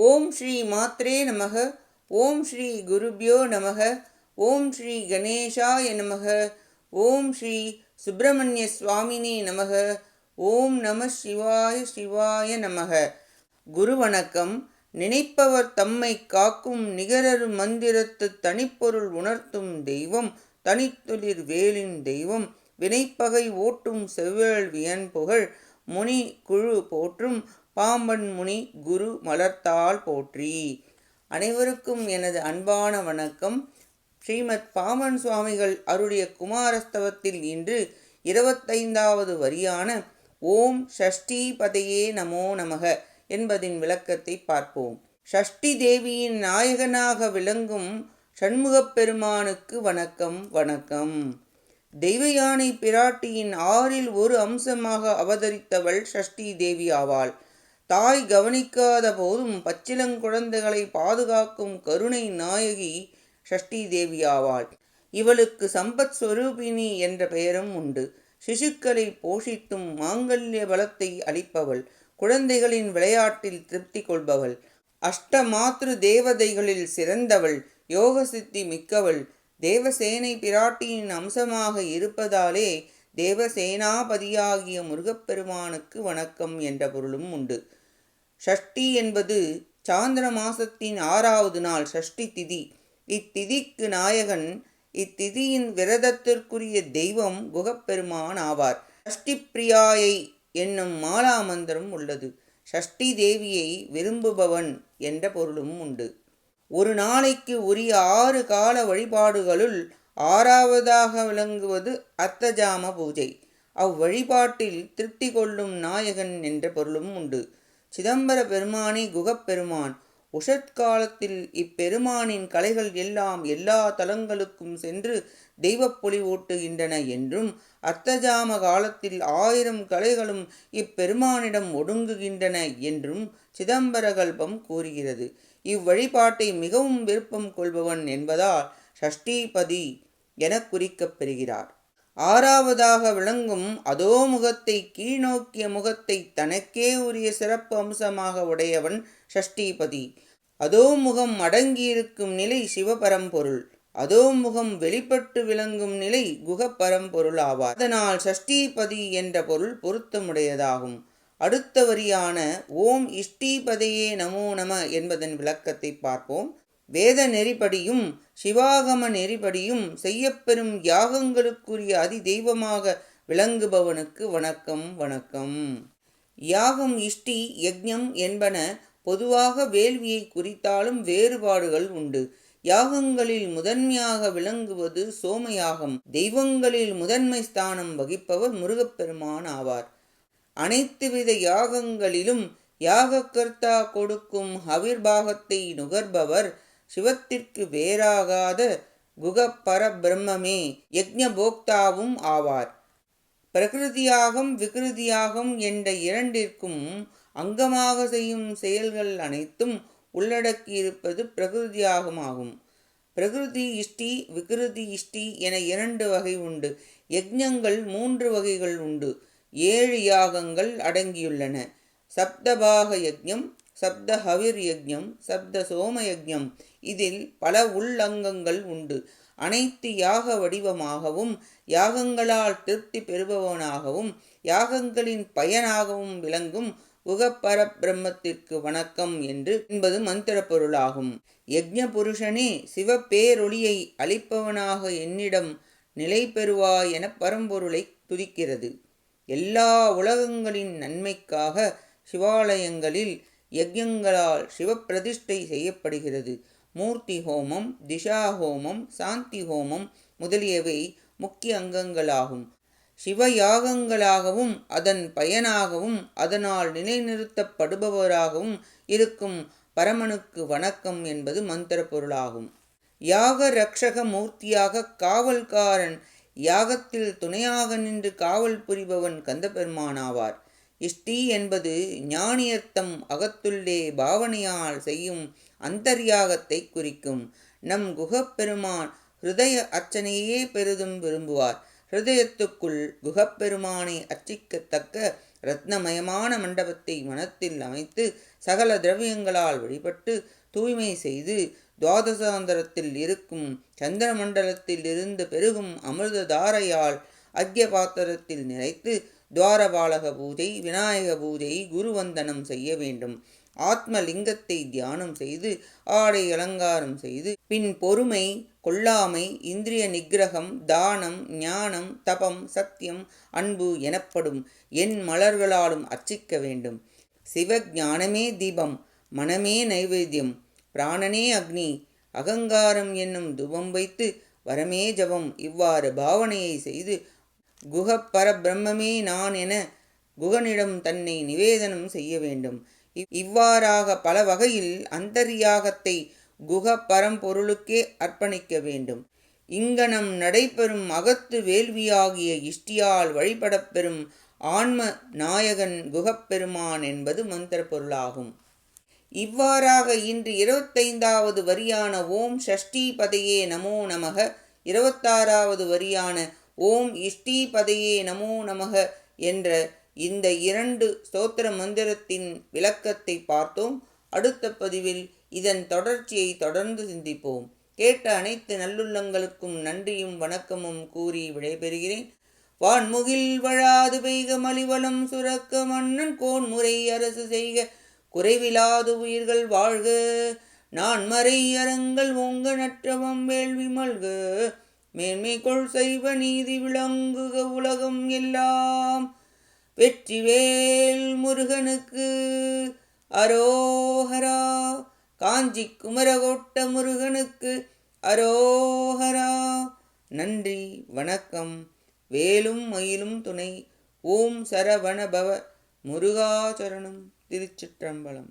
ஓம் ஸ்ரீ மாத்ரே நமக. ஓம் ஸ்ரீ குருபியோ நமக. ஓம் ஸ்ரீ கணேஷாய நமக. ஓம் ஸ்ரீ சுப்பிரமணிய சுவாமினே நமக. ஓம் நம சிவாய சிவாய நமக. குரு வணக்கம் நினைப்பவர் தம்மை காக்கும் நிகரரு மந்திரத்து தனிப்பொருள் உணர்த்தும் தெய்வம். தனித்துளிர் வேலின் தெய்வம். வினைப்பகை ஓட்டும் செவ்வேள் வியன் புகழ். முனி குழு போற்றும் பாம்பன் முனி குரு மலர்த்தால் போற்றி. அனைவருக்கும் எனது அன்பான வணக்கம். ஸ்ரீமத் பாமன் சுவாமிகள் அருடைய குமாரஸ்தவத்தில் இன்று இருபத்தைந்தாவது வரியான ஓம் ஷஷ்டி பதையே நமோ நமக என்பதின் விளக்கத்தை பார்ப்போம். ஷஷ்டி தேவியின் நாயகனாக விளங்கும் சண்முகப் பெருமானுக்கு வணக்கம் வணக்கம். தெய்வயானை பிராட்டியின் ஆறில் ஒரு அம்சமாக அவதரித்தவள் ஷஷ்டி தேவி ஆவாள். தாய் கவனிக்காத போதும் பச்சிலங்குழந்தைகளை பாதுகாக்கும் கருணை நாயகி ஷஷ்டி தேவி ஆவாள். இவளுக்கு சம்பத் ஸ்வரூபிணி என்ற பெயரும் உண்டு. சிசுக்களை போஷித்தும் மாங்கல்ய பலத்தை அளிப்பவள். குழந்தைகளின் விளையாட்டில் திருப்தி கொள்பவள். அஷ்டமாத்ரு தேவதைகளில் சிறந்தவள். யோக சித்தி மிக்கவள். தேவசேனை பிராட்டியின் அம்சமாக இருப்பதாலே தேவசேனாபதியாகிய முருகப்பெருமானுக்கு வணக்கம் என்ற பொருளும் உண்டு. ஷஷ்டி என்பது சாந்திர மாசத்தின் ஆறாவது நாள் ஷஷ்டி திதி. இத்திதிக்கு நாயகன் இத்திதியின் விரதத்திற்குரிய தெய்வம் குகப்பெருமான் ஆவார். ஷஷ்டி பிரியாயை என்னும் மாலா மந்திரம் உள்ளது. ஷஷ்டி தேவியை விரும்புபவன் என்ற பொருளும் உண்டு. ஒரு நாளைக்கு உரிய ஆறு கால வழிபாடுகளுள் ஆறாவதாக விளங்குவது அர்த்தஜாம பூஜை. அவ்வழிபாட்டில் திருப்தி கொள்ளும் நாயகன் என்ற பொருளும் உண்டு. சிதம்பர பெருமானே குகப்பெருமான். உஷத்காலத்தில் இப்பெருமானின் கலைகள் எல்லாம் எல்லா தலங்களுக்கும் சென்று தெய்வப்பொலி ஊட்டுகின்றன என்றும் அர்த்தஜாம காலத்தில் ஆயிரம் கலைகளும் இப்பெருமானிடம் ஒடுங்குகின்றன என்றும் சிதம்பர கல்பம் கூறுகிறது. இவ்வழிபாட்டை மிகவும் விருப்பம் கொள்பவன் என்பதால் ஷஷ்டிபதி என குறிக்கப் பெறுகிறார். ஆறாவதாக விளங்கும் அதோ முகத்தை கீழ்நோக்கிய முகத்தை தனக்கே உரிய சிறப்பு அம்சமாக உடையவன் ஷஷ்டிபதி. அதோ முகம் அடங்கியிருக்கும் நிலை சிவபரம்பொருள். அதோ முகம் வெளிப்பட்டு விளங்கும் நிலை குகப்பரம்பொருள் ஆவார். அதனால் ஷஷ்டிபதி என்ற பொருள் பொருத்தமுடையதாகும். அடுத்த வரியான ஓம் இஷ்டிபதையே நமோ நம என்பதன் விளக்கத்தை பார்ப்போம். வேத நெறிப்படியும் சிவாகம நெறிப்படியும் செய்யப்பெறும் யாகங்களுக்குரிய அதி தெய்வமாக விளங்குபவனுக்கு வணக்கம் வணக்கம். யாகம் இஷ்டி யஜ்ஞம் என்பன பொதுவாக வேள்வியை குறித்தாலும் வேறுபாடுகள் உண்டு. யாகங்களில் முதன்மையாக விளங்குவது சோமயாகம். தெய்வங்களில் முதன்மை ஸ்தானம் வகிப்பவர் முருகப்பெருமான் ஆவார். அனைத்து வித யாகங்களிலும் யாகக்கர்த்தா கொடுக்கும் ஹவிர்பாகத்தை நுகர்பவர் சிவத்திற்கு வேறாகாத குகப்பர பிரம்மமே யக்ஞபோக்தாவும் ஆவார். பிரகிருதியாகம் விகிருதியாகம் என்ற இரண்டிற்கும் அங்கமாக செய்யும் செயல்கள் அனைத்தும் உள்ளடக்கியிருப்பது பிரகிருதியாகமாகும். பிரகிருதி இஷ்டி விகிருதி இஷ்டி என இரண்டு வகை உண்டு. யஜ்ஞங்கள் மூன்று வகைகள் உண்டு. ஏழு யாகங்கள் அடங்கியுள்ளன. சப்தபாக யஜ்யம் சப்த ஹவிர் யஜ்யம் சப்த சோம யஜ்யம். இதில் பல உள்ளங்கங்கள் உண்டு. அனைத்து யாக வடிவமாகவும் யாகங்களால் திருப்தி பெறுபவனாகவும் யாகங்களின் பயனாகவும் விளங்கும் உகப்பர பிரம்மத்திற்கு வணக்கம் என்று என்பது மந்திர பொருளாகும் யஜ்ஞ புருஷனே சிவப்பேரொளியை அளிப்பவனாக என்னிடம் நிலை பெறுவாய் என பரம்பொருளை துதிக்கிறது. எல்லா உலகங்களின் நன்மைக்காக சிவாலயங்களில் யஜ்யங்களால் சிவப்பிரதிஷ்டை செய்யப்படுகிறது. மூர்த்தி ஹோமம் திஷா ஹோமம் சாந்தி ஹோமம் முதலியவை முக்கிய அங்கங்களாகும். சிவயாகங்களாகவும் அதன் பயனாகவும் அதனால் நிலைநிறுத்தப்படுபவராகவும் இருக்கும் பரமனுக்கு வணக்கம் என்பது மந்திர பொருளாகும். யாக ரக்ஷக மூர்த்தியாக காவல்காரன் யாகத்தில் துணையாக நின்று காவல் புரிபவன் கந்தபெருமானாவார். இஷ்டி என்பது ஞானியர்த்தம் அகத்துள்ளே பாவனையால் செய்யும் அந்தர்யாகத்தை குறிக்கும். நம் குகப்பெருமான் ஹிருதய அர்ச்சனையே பெரிதும் விரும்புவார். ஹிருதயத்துக்குள் குகப்பெருமானை அர்ச்சிக்கத்தக்க ரத்னமயமான மண்டபத்தை மனத்தில் அமைத்து சகல திரவியங்களால் வழிபட்டு தூய்மை செய்து துவாதசாந்தரத்தில் இருக்கும் சந்திரமண்டலத்தில் இருந்து பெருகும் அமிர்த தாரையால் அக்ய பாத்திரத்தில் நிறைத்து துவாரபாலக பூஜை விநாயக பூஜை குருவந்தனம் செய்ய வேண்டும். ஆத்மலிங்கத்தை தியானம் செய்து ஆடை அலங்காரம் செய்து பின் பொறுமை கொல்லாமை இந்திரிய நிகிரகம் தானம் ஞானம் தபம் சத்தியம் அன்பு எனப்படும் என் மலர்களாலும் அர்ச்சிக்க வேண்டும். சிவஞானமே தீபம் மனமே நைவேத்தியம். பிராணனே அக்னி அகங்காரம் என்னும் துபம் வைத்து வரமே ஜபம். இவ்வாறு பாவனையை செய்து குகப்பர பிரம்மமே நான் என குகனிடம் தன்னை நிவேதனம் செய்ய வேண்டும். இவ்வாறாக பல வகையில் அந்தரியாகத்தை குக பரம்பொருளுக்கே அர்ப்பணிக்க வேண்டும். இங்கனம் நடைபெறும் அகத்து வேள்வியாகிய இஷ்டியால் வழிபடப்பெறும் ஆன்ம நாயகன் குகப்பெருமான் என்பது மந்திர பொருளாகும். இவ்வாறாக இன்று இருபத்தைந்தாவது வரியான ஓம் ஷஷ்டி பதையே நமோ நமக இருபத்தாறாவது வரியான ஓம் இஷ்டி பதையே நமோ நமக என்ற இந்த இரண்டு ஸ்தோத்திர மந்திரத்தின் விளக்கத்தை பார்த்தோம். அடுத்த பதிவில் இதன் தொடர்ச்சியை தொடர்ந்து சிந்திப்போம். கேட்ட அனைத்து நல்லுள்ளங்களுக்கும் நன்றியும் வணக்கமும் கூறி விடைபெறுகிறேன். வான்முகில் வழாது பெய்க மலிவளம் சுரக்க மன்னன் கோன்முறை அரசு செய்க குறைவிலாது உயிர்கள் வாழ்க. நான் மறை அறங்கள் ஓங்க நற்றவம் வேள்வி மல்க மேன்மை கொள் செய்வ நீதி விளங்குக உலகம் எல்லாம். வெற்றிவேல் முருகனுக்கு அரோஹரா காஞ்சி குமரகோட்ட முருகனுக்கு அரோஹரா நன்றி வணக்கம். வேலும் மயிலும் துணை. ஓம் சரவணபவ முருகாச்சரணம் திருச்சிற்றம்பலம்.